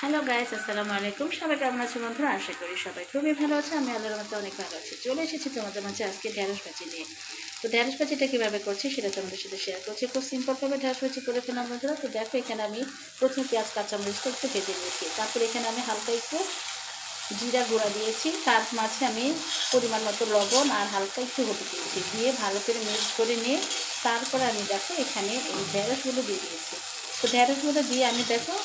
Hello guys, আসসালামু আলাইকুম। সবাই কেমন আছে বন্ধুরা? আশা করি সবাই খুবই ভালো আছে আমি আল্লাহর মধ্যে অনেক ভালো আছি। চলে এসেছি তোমাদের মাঝে আজকে ঢ্যাঁড়স ভাজি নিয়ে। তো ঢ্যাঁড়স ভাজিটা কীভাবে করছি সেটা তোমাদের সাথে শেয়ার করছি। খুব সিম্পলভাবে ঢ্যাঁড়স ভাজি করে ফেলাম বন্ধুরা। তো দেখো, এখানে আমি প্রথমে পেঁয়াজ কাঁচামরিচটা একটু ভেজে নিয়েছি। তারপর এখানে আমি হালকা একটু জিরা গুঁড়া দিয়েছি। তার মাঝে আমি পরিমাণ মতো লবণ আর হালকা একটু হলুদ দিয়েছি। দিয়ে ভালো করে মিক্স করে নিয়ে তারপরে আমি দেখো, এখানে এই ঢ্যাঁড়সগুলো দিয়ে দিয়েছি। তো ঢ্যাঁড়সগুলো দিয়ে আমি দেখো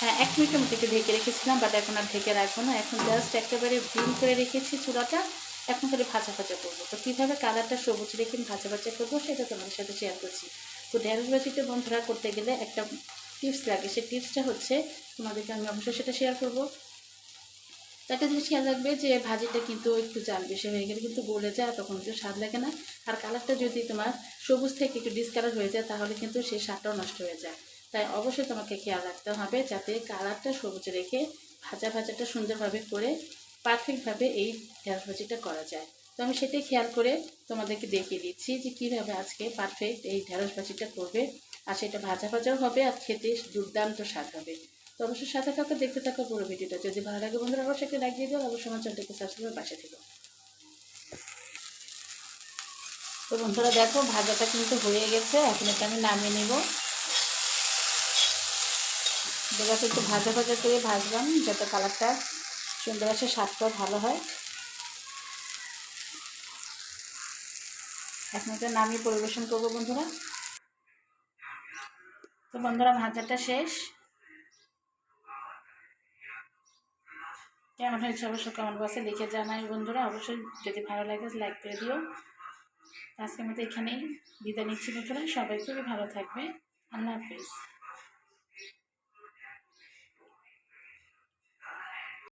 হ্যাঁ এক মিনিটের মতো একটু ঢেকে রেখেছিলাম বাট এখন আর ঢেকে রাখব না। এখন জাস্ট একেবারে ডিম করে রেখেছি চুলাটা। এখন খালি ভাজা ভাজা করব। তো কীভাবে কালারটা সবুজ রেখে ভাজা ভাজা করব সেটা তোমাদের সাথে শেয়ার করছি। তো ঢেঁড়স ভাজিটা বন্ধুরা করতে গেলে একটা টিপস লাগে। সেই টিপসটা হচ্ছে তোমাদেরকে আমি অবশ্যই সেটা শেয়ার করব। একটা জিনিস খেয়াল রাখবে যে ভাজিটা কিন্তু একটু জাল বেশি হয়ে গেলে কিন্তু গলে যায় তখন একটু স্বাদ লাগে না। আর কালারটা যদি তোমার সবুজ থেকে একটু ডিসকালার হয়ে যায়, তাহলে কিন্তু সেই স্বাদটাও নষ্ট হয়ে যায়। তাই অবশ্যই তোমাকে খেয়াল রাখতে হবে যাতে কালারটা সবুজ রেখে ভাজা ভাজাটা সুন্দরভাবে করে পারফেক্টভাবে এই ঢেঁড়স ভাজিটা করা যায়। তো আমি সেটাই খেয়াল করে তোমাদেরকে দেখিয়ে দিচ্ছি যে কীভাবে আজকে পারফেক্ট এই ঢেঁড়স ভাজিটা করবে। আর সেটা ভাজা ভাজাও হবে আর খেতে দুর্দান্ত স্বাদ হবে। তো অবশ্যই সাথে থাকো, দেখতে থাকো পুরো ভিডিওটা। যদি ভালো লাগে বন্ধুরা, অবশ্যই একটা দিয়ে দাও অবশ্যই আমার চ্যানেলটাকে সাবস্ক্রাইব পাশে থেকো। তো বন্ধুরা দেখো, ভাজাটা কিন্তু হয়ে গেছে। এখন এটা আমি নামিয়ে নেব। দেখো একটু ভাজা ভাজা করে ভাজলাম, যাতে কালারটা সুন্দর আসে, স্বাদটাও ভালো হয়। এখন এটা নামিয়ে পরিবেশন করব বন্ধুরা। তো বন্ধুরা, ভাজাটা শেষ। কেমন হয়েছে অবশ্যই কমেন্ট বক্সে লিখে জানাই বন্ধুরা। অবশ্যই যদি ভালো লাগে লাইক করে দিও। আজকের মতো এখানেই বিদায় নিচ্ছি বন্ধুরা। সবাই খুবই ভালো থাকবে। আল্লাহ হাফিজ।